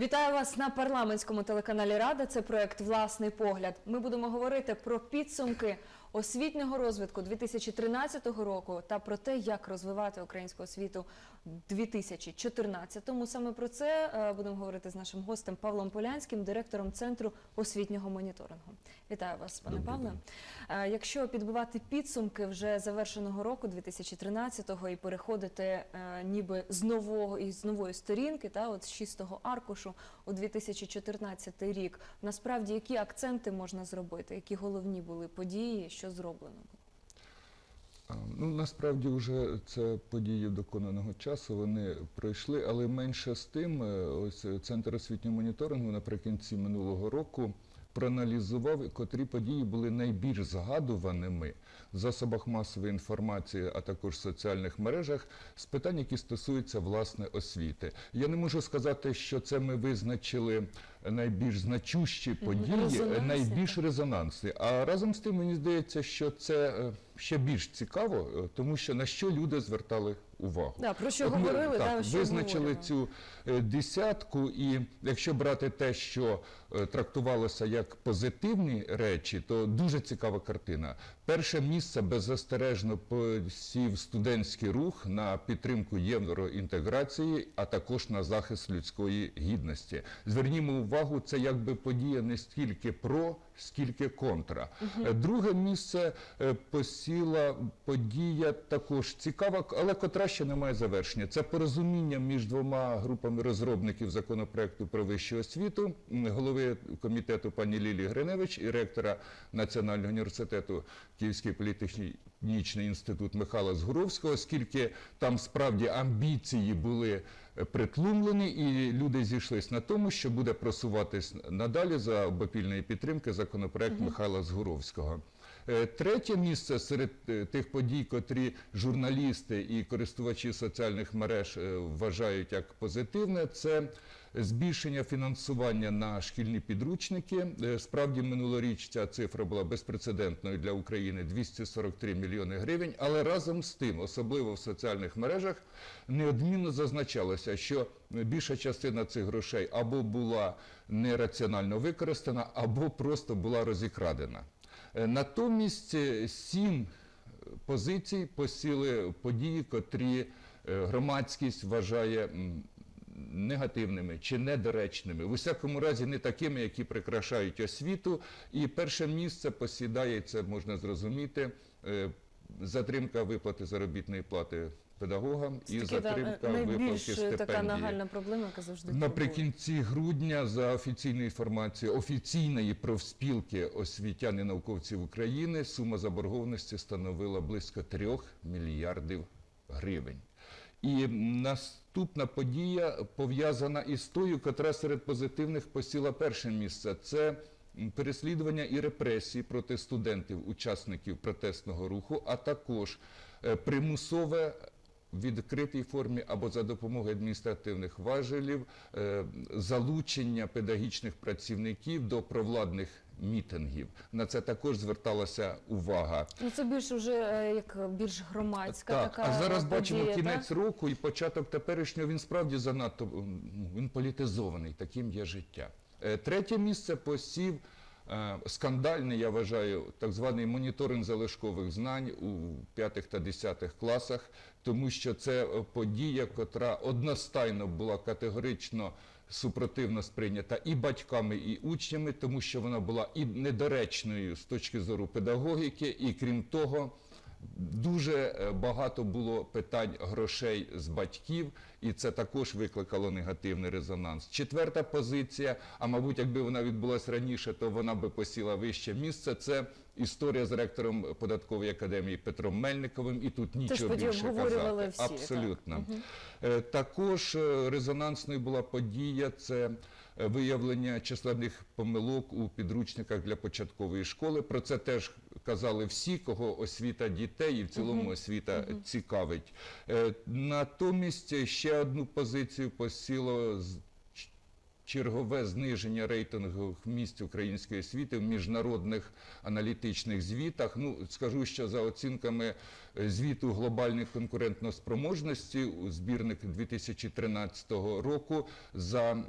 Вітаю вас на парламентському телеканалі Рада. Це проект Власний погляд. Ми будемо говорити про підсумки освітнього розвитку 2013 року та про те, як розвивати українську освіту в 2014-му. Саме про це е, будемо говорити з нашим гостем Павлом Полянським, директором центру освітнього моніторингу. Вітаю вас, пане Павле. Е, Якщо підбивати підсумки вже завершеного року 2013-го і переходити е, ніби з нового і з нової сторінки, та от з чистого аркушу у 2014 рік, насправді які акценти можна зробити, які головні були події, що зроблено? Ну, насправді вже це події доконаного часу, вони пройшли, але менше з тим, е, ось е, Центр освітнього моніторингу наприкінці минулого року проаналізував, котрі події були найбільш згадуваними в засобах масової інформації, а також в соціальних мережах з питань, які стосуються власне освіти. Я не можу сказати, що це ми визначили найбільш значущі події, резонансні, найбільш резонансні. А разом з тим мені здається, що це е, ще більш цікаво, е, тому що на що люди звертали увагу. Да, про що ми, говорили, так, да, що визначили говоримо. цю е, десятку, і якщо брати те, що е, трактувалося як позитивні речі, то дуже цікава картина. Перше місце беззастережно посів студентський рух на підтримку євроінтеграції, а також на захист людської гідності. Звернімо увагу, це якби подія не стільки про, скільки контра. Друге місце е, посіла подія також цікава, але котра ще не має завершення. Це порозуміння між двома групами розробників законопроекту про вищу освіту, голови комітету пані Лілії Гриневич і ректора Національного університету Київський політехнічний інститут Михайла Згуровського, оскільки там справді амбіції були е, притлумлені, і люди зійшлись на тому, що буде просуватись надалі за обопільної підтримки законопроект Михайла Згуровського. Е, Третє місце серед е, тих подій, котрі журналісти і користувачі соціальних мереж е, вважають як позитивне, це збільшення фінансування на шкільні підручники. Справді минулоріч ця цифра була безпрецедентною для України 243 мільйони гривень. Але разом з тим, особливо в соціальних мережах, неодмінно зазначалося, що більша частина цих грошей або була нераціонально використана, або просто була розікрадена. Е, Натомість е, сім позицій посіли події, котрі е, громадськість вважає негативними чи недоречними, в усякому разі не такими, які прикрашають освіту. І перше місце посідає, це можна зрозуміти, е, затримка виплати заробітної плати педагогам і затримка виплати е, така нагальна проблема, яка завжди. Наприкінці грудня, за офіційною інформацією офіційної профспілки освітян і науковців України, сума заборгованості становила близько 3 мільярдів гривень. І наступна подія пов'язана із тою, котра серед позитивних посіла перше місце. Це переслідування і репресії проти студентів, учасників протестного руху, а також е, примусове відкритій формі або за допомогою адміністративних важелів е, залучення педагогічних працівників до провладних мітингів. На це також зверталася увага. Ну це більш уже е, як більш громадська Так, така а зараз подія, бачимо так? кінець року і початок теперішнього. Він справді занадто він політизований. Таким є життя. Е, Третє місце посів скандальний, я вважаю, так званий моніторинг залишкових знань у п'ятих та десятих класах, тому що це е, подія, котра одностайно була категорично супротивно сприйнята і батьками, і учнями, тому що вона була і недоречною з точки зору педагогіки, і крім того. Дуже е, багато було питань грошей з батьків, і це також викликало негативний резонанс. Четверта позиція, а мабуть, якби вона відбулася раніше, то вона би посіла вище місце. Це історія з ректором податкової академії Петром Мельниковим, і тут нічого подію більше казати. всі, Абсолютно. Е, Також е, резонансною була подія це е, виявлення численних помилок у підручниках для початкової школи. Про це теж казали всі, кого освіта дітей і в цілому освіта цікавить. Натомість ще одну позицію посіло чергове зниження рейтингових місць української освіти в міжнародних аналітичних звітах. Ну скажу, що за оцінками е, звіту глобальної конкурентноспроможності у збірник 2013 року за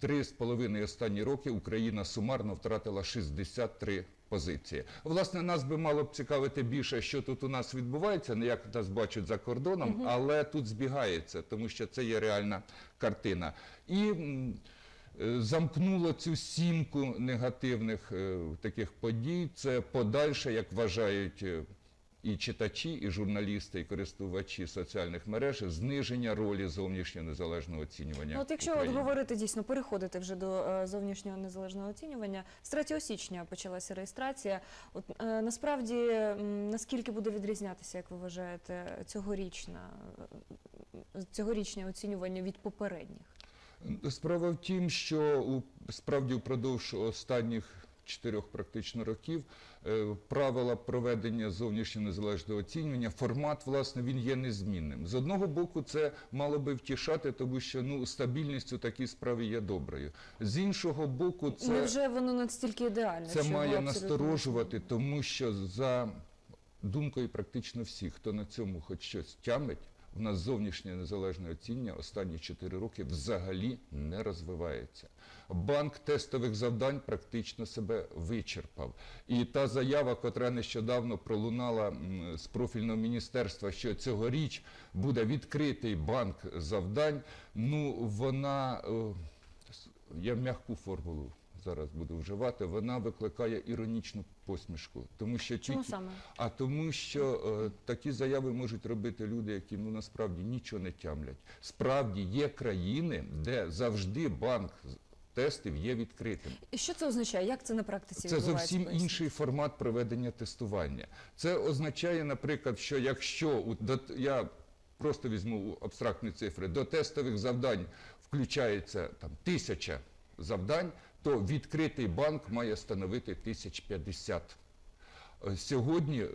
Три з половиною останні роки Україна сумарно втратила 63 позиції. Власне, нас би мало б цікавити більше, що тут у нас відбувається, не як нас бачать за кордоном, але тут збігається, тому що це є реальна картина. І е, замкнуло цю сімку негативних е, таких подій. Це подальше, як вважають. І читачі, і журналісти, і користувачі соціальних мереж зниження ролі зовнішнього незалежного оцінювання. Ну, от якщо України. от говорити дійсно, переходити вже до е, зовнішнього незалежного оцінювання, з 3 січня почалася реєстрація. От е, насправді м, наскільки буде відрізнятися, як ви вважаєте, цьогорічна е, цьогорічне оцінювання від попередніх? Справа в тім, що справді впродовж останніх чотирьох практично років е, правила проведення зовнішнього незалежного оцінювання, формат, власне, він є незмінним. З одного боку, це мало би втішати, тому що ну стабільність у такій справі є доброю. З іншого боку, це Невже воно настільки ідеальне? це має насторожувати, тому що за думкою практично всіх, хто на цьому хоч щось тямить, в нас зовнішнє незалежне оцінювання останні 4 роки взагалі не розвивається. Банк тестових завдань практично себе вичерпав. І та заява, котра нещодавно пролунала з профільного міністерства, що цьогоріч буде відкритий банк завдань, ну вона. е, я м'яку формулу зараз буду вживати, вона викликає іронічну посмішку. Тому що Чому тільки- саме? а тому, що е, такі заяви можуть робити люди, які ну насправді нічого не тямлять. Справді є країни, де завжди банк тестів є відкритим. І що це означає? Як це на практиці Це зовсім Поясніть. інший формат проведення тестування. Це означає, наприклад, що якщо я просто візьму абстрактні цифри, до тестових завдань включається там тисяча завдань, то відкритий банк має становити 1050. Е, Сьогодні е,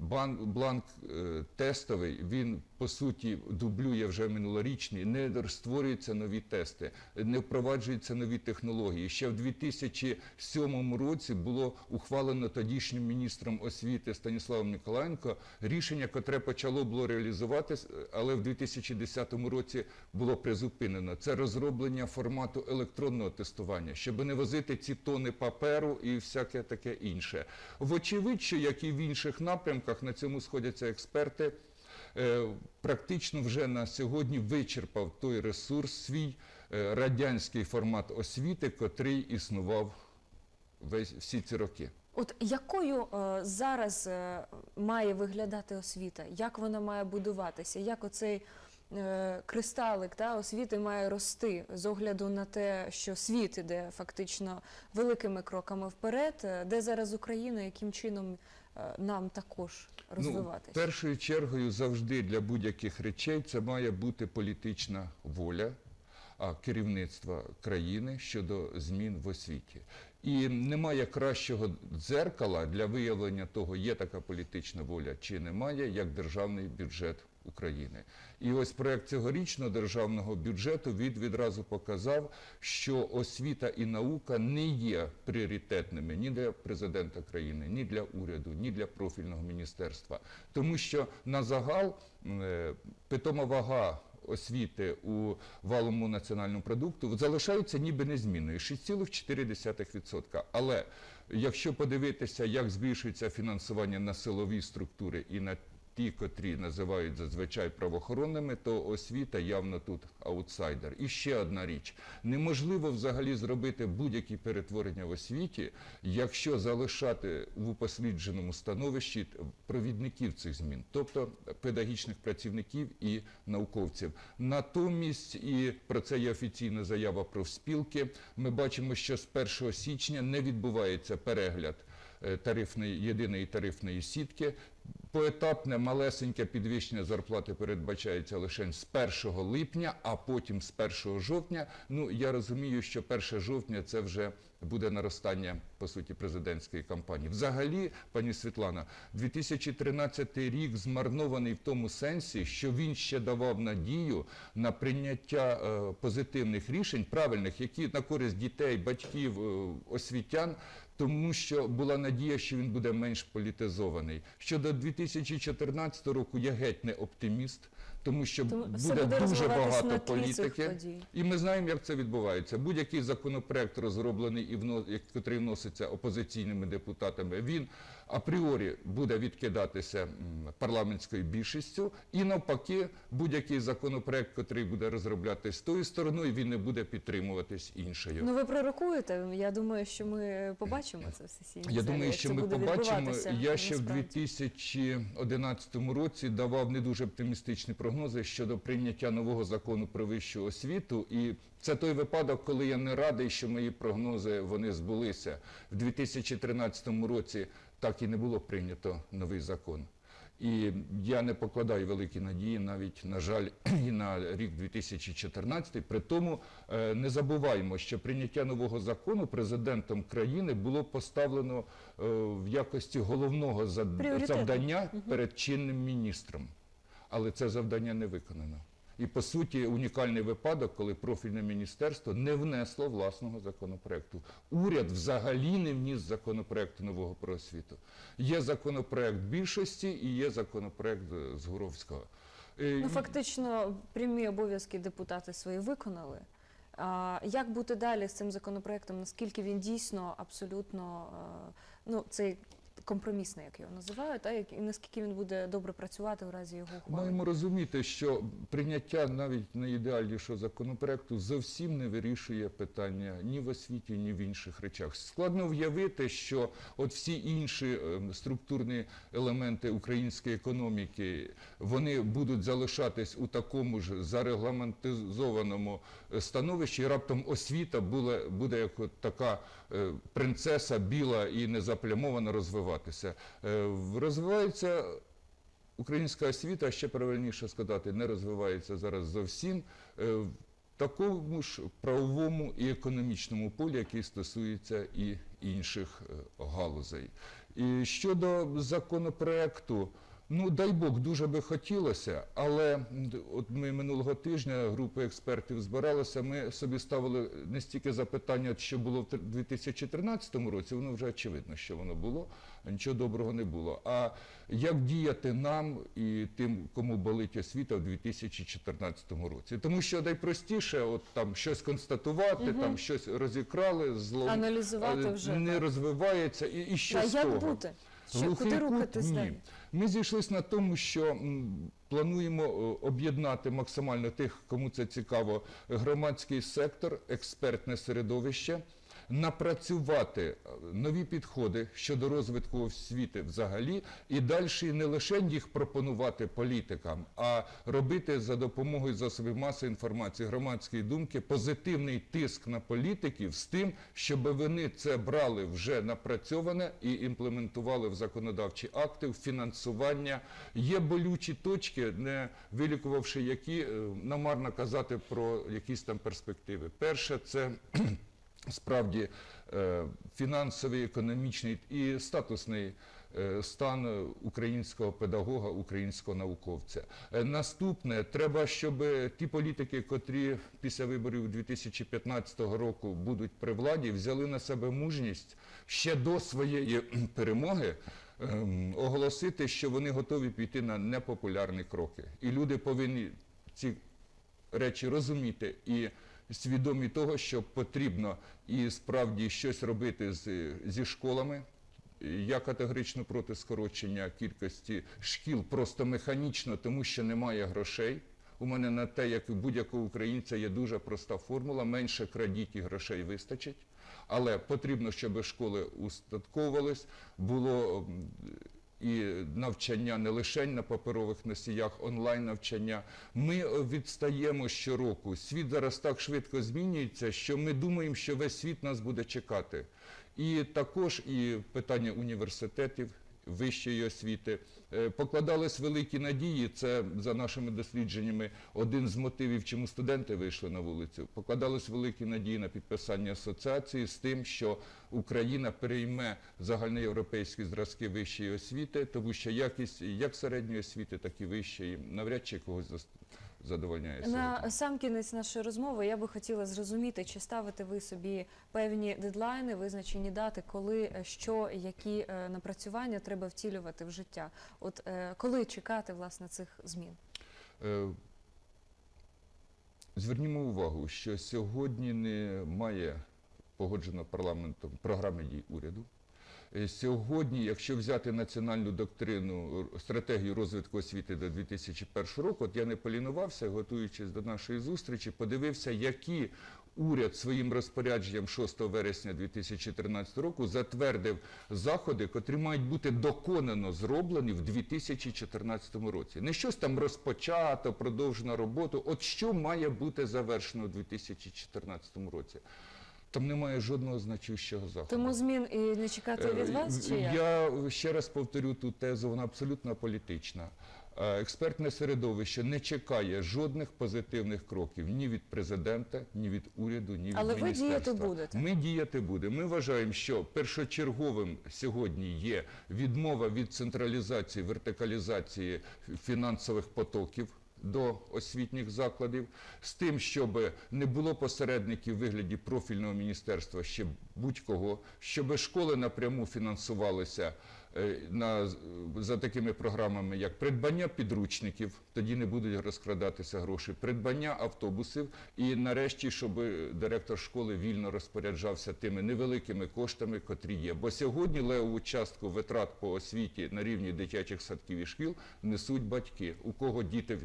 банк, бланк е, тестовий, він по суті дублює вже минулорічний, не створюються нові тести, не впроваджуються нові технології. Ще в 2007 році було ухвалено тодішнім міністром освіти Станіславом Ніколаєнко рішення, котре почало було реалізуватись, е, але в 2010 році було призупинено. Це розроблення формату електронного тестування, щоб не возити ці тони паперу і всяке таке інше. Вочевидь, що як і в інших напрямках, на цьому сходяться експерти. е, Практично вже на сьогодні вичерпав той ресурс свій е, радянський формат освіти, котрий існував весь всі ці роки. От якою е, зараз е, має виглядати освіта? Як вона має будуватися? Як оцей е, кристалик та, освіти має рости з огляду на те, що світ іде фактично великими кроками вперед? Е, Де зараз Україна, яким чином нам також Ну, розвиватися? першою чергою завжди для будь-яких речей це має бути політична воля керівництва країни щодо змін в освіті. І немає кращого дзеркала для виявлення того, є така політична воля чи немає, як державний бюджет України. І ось проект цьогорічного державного бюджету від відразу показав, що освіта і наука не є пріоритетними ні для президента країни, ні для уряду, ні для профільного міністерства, тому що на загал е, питома вага освіти у валому національному продукту залишаються ніби незмінною 6,4%. Але якщо подивитися, як збільшується фінансування на силові структури і на ті, котрі називають зазвичай правоохоронними, то освіта явно тут аутсайдер. І ще одна річ: неможливо взагалі зробити будь-які перетворення в освіті, якщо залишати в упослідженому становищі провідників цих змін, тобто педагогічних працівників і науковців. Натомість, і про це є офіційна заява профспілки, ми бачимо, що з 1 січня не відбувається перегляд е, тарифної єдиної тарифної сітки. Поетапне малесеньке підвищення зарплати передбачається лише з 1 липня, а потім з 1 жовтня. Ну я розумію, що 1 жовтня це вже буде наростання по суті президентської кампанії. Взагалі, пані Світлана, 2013 рік змарнований в тому сенсі, що він ще давав надію на прийняття е, позитивних рішень, правильних, які на користь дітей, батьків, е, освітян. Тому що була надія, що він буде менш політизований. Щодо 2014 року я геть не оптиміст, тому що Тому буде дуже багато політики. І ми знаємо, як це відбувається. Будь-який законопроект розроблений і вно, як- котрий вноситься опозиційними депутатами, він апріорі буде відкидатися парламентською більшістю, і навпаки, будь-який законопроект, котрий буде розроблятись тою стороною, він не буде підтримуватись іншою. Ну ви пророкуєте. Я думаю, що ми побачимо це в сесійній Я залі, думаю, що це ми побачимо. Я ще в насправді. 2011 році давав не дуже оптимістичні прогнози щодо прийняття нового закону про вищу освіту. І це той випадок, коли я не радий, що мої прогнози вони збулися. В 2013 році так і не було прийнято новий закон. І я не покладаю великі надії навіть, на жаль, і на рік 2014. При тому е, не забуваємо, що прийняття нового закону президентом країни було поставлено е, в якості головного завдання перед чинним міністром. Але це завдання не виконано. І по суті унікальний випадок, коли профільне міністерство не внесло власного законопроекту. Уряд взагалі не вніс законопроекту нового про освіту. Є законопроект більшості і є законопроект е, Згуровського. Е, Ну фактично прямі обов'язки депутати свої виконали. А як бути далі з цим законопроектом? Наскільки він дійсно абсолютно е, ну цей компромісний, як його називають, та як і наскільки він буде добре працювати в разі його ухвалення? Маємо розуміти, що прийняття навіть найідеальнішого законопроекту зовсім не вирішує питання ні в освіті, ні в інших речах. Складно в'явити, що от всі інші ем, структурні елементи української економіки вони будуть залишатись у такому ж зарегламентизованому е, становищі, і раптом освіта буде, буде як от така е, принцеса біла і незаплямована розвиватися. Е, в- Розвивається Українська освіта, ще правильніше сказати, не розвивається зараз зовсім е, в такому ж правовому і економічному полі, який стосується і інших е, галузей. І щодо законопроекту, ну дай Бог, дуже би хотілося, але от ми минулого тижня група експертів збиралася. Ми собі ставили не стільки запитання, що було в тр- 2013 році, воно вже очевидно, що воно було, нічого доброго не було. А як діяти нам і тим, кому болить освіта в 2014 році? Тому що найпростіше, от там щось констатувати, там щось розікрали, зло Аналізувати вже, не розвивається, і, і що а з як того? бути? Що, куди кут? рухатись Ні. Ми зійшлися на тому, що плануємо е, об'єднати максимально тих, кому це цікаво, громадський сектор, експертне середовище, напрацювати е, нові підходи щодо розвитку освіти взагалі, і далі не лише їх пропонувати політикам, а робити за допомогою засобів масової інформації, громадської думки позитивний тиск на політиків з тим, щоб вони це брали вже напрацьоване і імплементували в законодавчі акти, в фінансування. Є болючі точки, не вилікувавши які, е, намарно казати про якісь там перспективи. Перше, це справді е, фінансовий, економічний і статусний е, стан українського педагога, українського науковця. Е, Наступне, треба, щоб ті політики, котрі після виборів 2015 року будуть при владі, взяли на себе мужність ще до своєї перемоги. ем, Оголосити, що вони готові піти на непопулярні кроки, і люди повинні ці речі розуміти і свідомі того, що потрібно і справді щось робити з, зі школами. Я категорично проти скорочення кількості шкіл просто механічно, тому що немає грошей. У мене на те, як у будь-якого українця, є дуже проста формула: менше крадіть і грошей вистачить. Але потрібно, щоб школи устатковувались, було і навчання не лише на паперових носіях, онлайн навчання. Ми е, відстаємо щороку. Світ зараз так швидко змінюється, що ми думаємо, що весь світ нас буде чекати. І також і питання університетів. вищої освіти. Е, Покладались великі надії. Це за нашими дослідженнями один з мотивів, чому студенти вийшли на вулицю. Покладались великі надії на підписання асоціації з тим, що Україна перейме загальноєвропейські зразки вищої освіти, тому що якість як середньої освіти, так і вищої навряд чи когось задовольняє. На сам кінець нашої розмови я би хотіла зрозуміти, чи ставите ви собі певні дедлайни, визначені дати, коли е, що, які е, напрацювання треба втілювати в життя. От е, коли чекати власне цих змін? Звернімо увагу, що сьогодні немає погоджено парламентом програми дій уряду. Е, Сьогодні, якщо взяти національну доктрину стратегію розвитку освіти до 2001 року, от я не полінувався, готуючись до нашої зустрічі, подивився, які уряд своїм розпорядженням 6 вересня 2013 року затвердив заходи, котрі мають бути доконано зроблені в 2014 році. Не щось там розпочато, продовжено роботу. От що має бути завершено у 2014 році? Там немає жодного значущого заходу. Тому змін і не чекати від Е, вас, чи як? Я ще раз повторю ту тезу, вона абсолютно політична. Е, Експертне середовище не чекає жодних позитивних кроків ні від президента, ні від уряду, ні від Але ви діяти будете? Ми діяти будемо. Ми вважаємо, що першочерговим сьогодні є відмова від централізації, вертикалізації фінансових потоків. До освітніх закладів з тим, щоб не було посередників в вигляді профільного міністерства ще будь-кого, щоб школи напряму фінансувалися на, за такими програмами, як придбання підручників, тоді не будуть розкрадатися гроші, придбання автобусів, і нарешті, щоб директор школи вільно розпоряджався тими невеликими коштами, котрі є. Бо сьогодні левову частку витрат по освіті на рівні дитячих садків і шкіл несуть батьки. У кого діти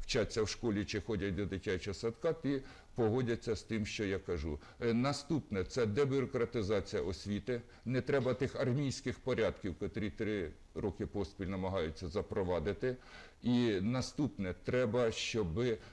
вчаться в школі чи ходять до дитячого садка, ті погодяться з тим, що я кажу. Е, Наступне це дебюрократизація освіти. Не треба тих армійських порядків, котрі три роки поспіль намагаються запровадити. І наступне треба, щоб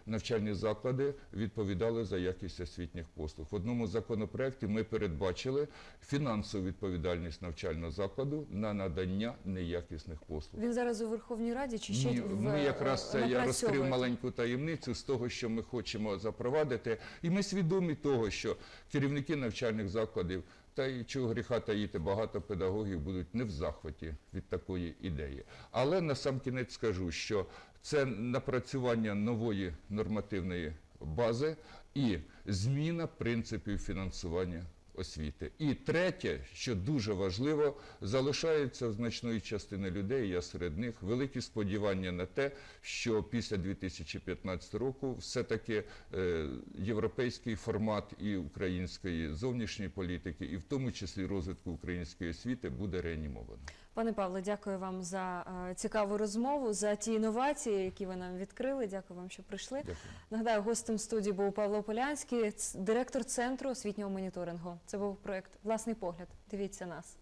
навчальні заклади відповідали за якість освітніх послуг. В одному законопроекті ми передбачили фінансову відповідальність навчального закладу на надання неякісних послуг. Він зараз у Верховній Раді чи ще Ні, в, ми якраз це я розкрив маленьку таємницю з того, що ми хочемо запровадити, і ми свідомі того, що керівники навчальних закладів та й чого гріха таїти, багато педагогів будуть не в захваті від такої ідеї. Але на сам кінець скажу, що це напрацювання нової нормативної бази і зміна принципів фінансування освіти. І третє, що дуже важливо, залишається значної частини людей, я серед них, великі сподівання на те, що після 2015 року все-таки е, європейський формат і української зовнішньої політики, і в тому числі розвитку української освіти, буде реанімовано. Пане Павле, дякую вам за е, цікаву розмову, за ті інновації, які ви нам відкрили. Дякую вам, що прийшли. Дякую. Нагадаю, гостем студії був Павло Полянський, директор центру освітнього моніторингу. Це був проект Власний погляд. Дивіться нас.